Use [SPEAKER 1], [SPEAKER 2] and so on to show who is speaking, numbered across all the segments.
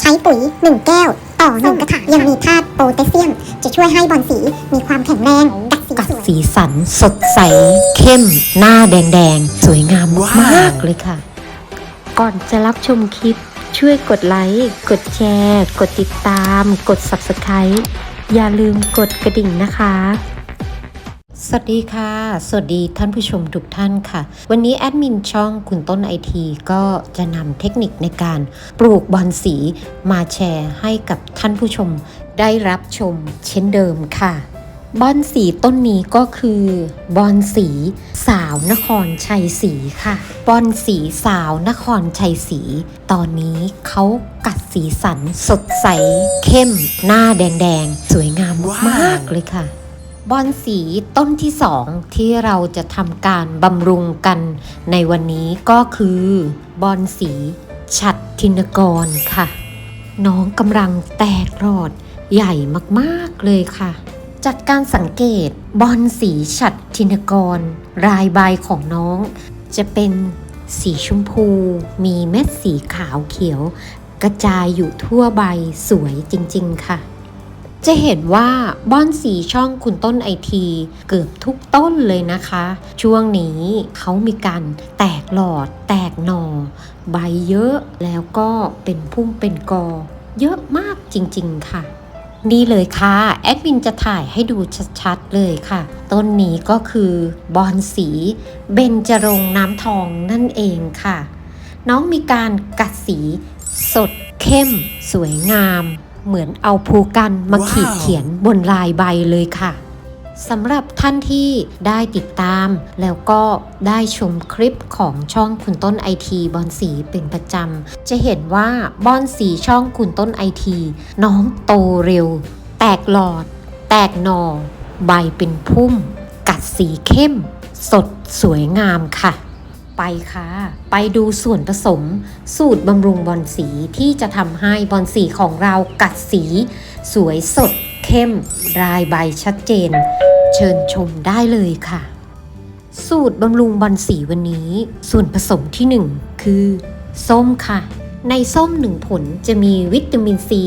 [SPEAKER 1] ใช้ปุ๋ย 1 แก้ว ต่อ 1 กระถางยังมีธาตุโพแทสเซียม จะช่วยให้บอลสีมีความแข็งแรงกัดสี
[SPEAKER 2] กัด
[SPEAKER 1] สวย
[SPEAKER 2] สีสันสดใส เข้ม หน้าแดงๆ สวยงามมากๆเลยค่ะ
[SPEAKER 3] ก่อนจะรับชมคลิป ช่วยกดไลค์ กดแชร์ กดติดตาม กด Subscribe อย่าลืมกดกระดิ่งนะคะ
[SPEAKER 2] สวัสดีค่ะ สวัสดีท่านผู้ชมทุกท่านค่ะ วันนี้แอดมินช่องคุณต้นไอทีก็จะนำเทคนิคในการปลูกบอลสีมาแชร์ให้กับท่านผู้ชมได้รับชมเช่นเดิมค่ะ บอนสีต้นนี้ก็คือบอนสีสาวนครชัยศรีค่ะ บอนสีสาวนครชัยศรีตอนนี้เขากัดสีสันสดใสเข้มหน้าแดงๆ สวยงามมากๆเลยค่ะ บอนสีต้นที่สองที่เราจะทำการบำรุงกันในวันนี้ก็คือบอนสีฉัดทินกรค่ะ น้องกำลังแตกรอดใหญ่มากๆเลยค่ะ จากการสังเกตบอลสีฉัดทินกร รายใบของน้อง จะเป็นสีชมพู มีเม็ดสีขาวเขียว กระจายอยู่ทั่วใบสวยจริง ๆ ค่ะ จะเห็นว่าบอนสีช่องคุณต้นไอที เกือบทุกต้นเลยนะคะ ช่วงนี้เขามีการแตกหลอด แตกหนอ่อ ใบเยอะแล้วก็เป็นพุ่มเป็นกอ เยอะมากจริงๆค่ะ นี่เลยค่ะ แอดมินจะถ่ายให้ดูชัดๆเลยค่ะ ต้นนี้ก็คือบอนสีเบญจรงค์น้ำทองนั่นเองค่ะ น้องมีการกัดสีสดเข้ม สวยงาม เหมือนเอาภูกันมาขีดเขียนบนลายใบเลยค่ะสำหรับท่านที่ได้ติดตาม แล้วก็ได้ชมคลิปของช่องคุณต้นไอทีบอนสีเป็นประจำ จะเห็นว่าบอนสีช่องคุณต้นไอทีน้องโตเร็ว แตกหลอด แตกหนอ่อ ใบเป็นพุ่ม กัดสีเข้ม สดสวยงามค่ะ ไปค่ะ ไปดูส่วนผสม สูตรบำรุงบอลสีที่จะทำให้บอลสีของเรากัดสี สวยสดเข้ม รายใบชัดเจน เชิญชมได้เลยค่ะ สูตรบำรุงบอลสีวันนี้ ส่วนผสมที่ 1 คือ ส้มค่ะ ในส้ม1ผลจะมีวิตามินซี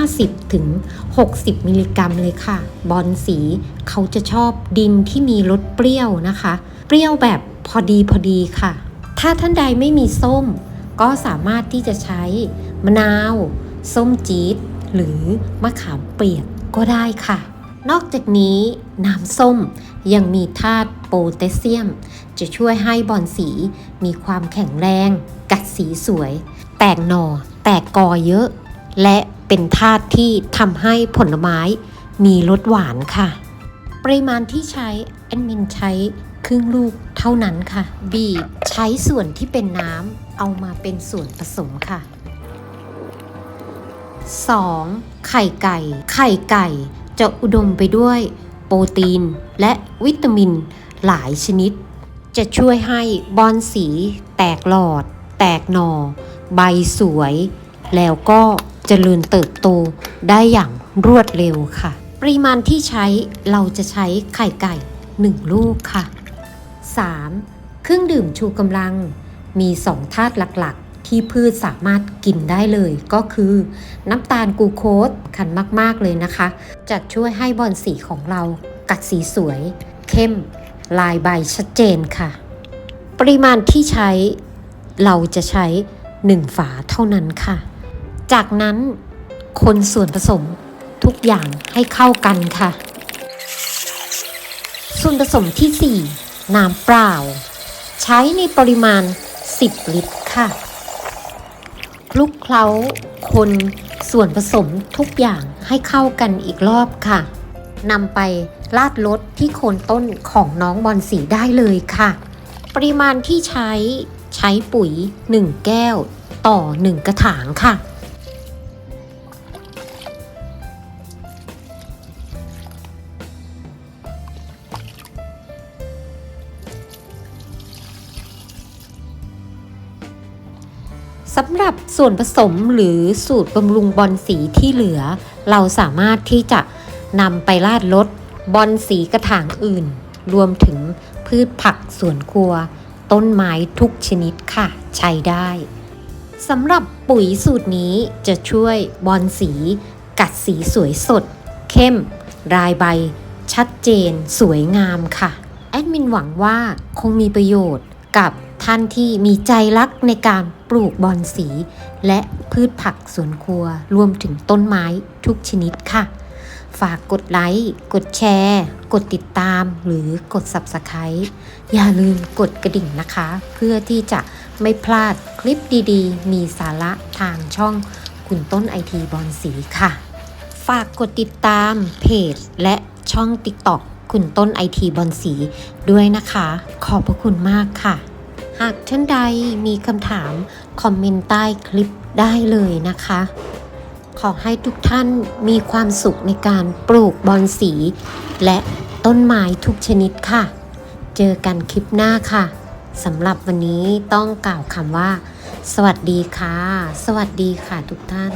[SPEAKER 2] 50ถึง60 มิลลิกรัมเลยค่ะ บอลสีเขาจะชอบดินที่มีรสเปรี้ยวนะคะ เปรี้ยวแบบ พอดีพอดีค่ะ ถ้าท่านใดไม่มีส้ม ก็สามารถที่จะใช้มะนาว ส้มจี๊ด หรือมะขามเปียกก็ได้ค่ะ นอกจากนี้น้ำส้มยังมีธาตุโพแทสเซียม จะช่วยให้บอลสีมีความแข็งแรง กัดสีสวย แตกหน่อ แตกกอเยอะ และเป็นธาตุที่ทำให้ผลไม้มีรสหวานค่ะ ปริมาณที่ใช้แอดมินใช้ครึ่งลูก เท่านั้นค่ะ บีบใช้ส่วนที่เป็นน้ำเอามาเป็นส่วนผสมค่ะ 2. ไข่ไก่ ไข่ไก่จะอุดมไปด้วย โปรตีน และวิตามินหลายชนิด จะช่วยให้บอนสี แตกหลอด แตกหนอ่อ ใบสวย แล้วก็เจริญเติบโตได้อย่างรวดเร็วค่ะ ปริมาณที่ใช้เราจะใช้ไข่ไก่ 1 ลูกค่ะ 3. เครื่องดื่มชูกำลัง มี 2 ธาตุหลักๆ ที่พืชสามารถกินได้เลยก็คือ น้ำตาลกูโคสคันมากๆเลยนะคะ จะช่วยให้บอลสีของเรากัดสีสวย เข้ม ลายใบชัดเจนค่ะ ปริมาณที่ใช้เราจะใช้ 1 ฝาเท่านั้นค่ะ จากนั้นคนส่วนผสมทุกอย่างให้เข้ากันค่ะ ส่วนผสมที่ 4 น้ำเปล่า ใช้ในปริมาณ 10 ลิตรค่ะคลุกเคล้าคนส่วนผสมทุกอย่างให้เข้ากันอีกรอบค่ะนำไปลาดรถที่โคนต้นของน้องบอลสีได้เลยค่ะ ปริมาณที่ใช้ใช้ปุ๋ย 1 แก้ว ต่อ 1 กระถางค่ะ สำหรับส่วนผสมหรือสูตรบำรุงบอลสีที่เหลือ เราสามารถที่จะนำไปราดรถบอลสีกระถางอื่น รวมถึงพืชผักสวนครัว ต้นไม้ทุกชนิดค่ะ ใช้ได้สำหรับปุ๋ยสูตรนี้จะช่วยบอลสี กัดสีสวยสด เข้ม รายใบ ชัดเจน สวยงามค่ะ แอดมินหวังว่าคงมีประโยชน์กับท่านที่มีใจรัก ในการปลูกบอนสี และพืชผักสวนครัวรวมถึงต้นไม้ทุกชนิดค่ะ ฝากกดไลค์ กดแชร์ กดติดตามหรือกด Subscribe อย่าลืมกดกระดิ่งนะคะ เพื่อที่จะไม่พลาดคลิปดีๆ มีสาระทางช่องคุณต้นไอทีบอลสีค่ะ ฝากกดติดตามเพจและช่อง TikTok คุณต้นไอทีบอลสีด้วยนะคะ ขอบพระคุณมากค่ะากท่านใดมีคำถาม คอมเมนต์ใต้คลิปได้เลยนะคะ ขอให้ทุกท่านมีความสุขในการปลูกบอนสี และต้นไม้ทุกชนิดค่ะ เจอกันคลิปหน้าค่ะสำหรับวันนี้ต้องกล่าวคำว่า สวัสดีค่ะ สวัสดีค่ะทุกท่าน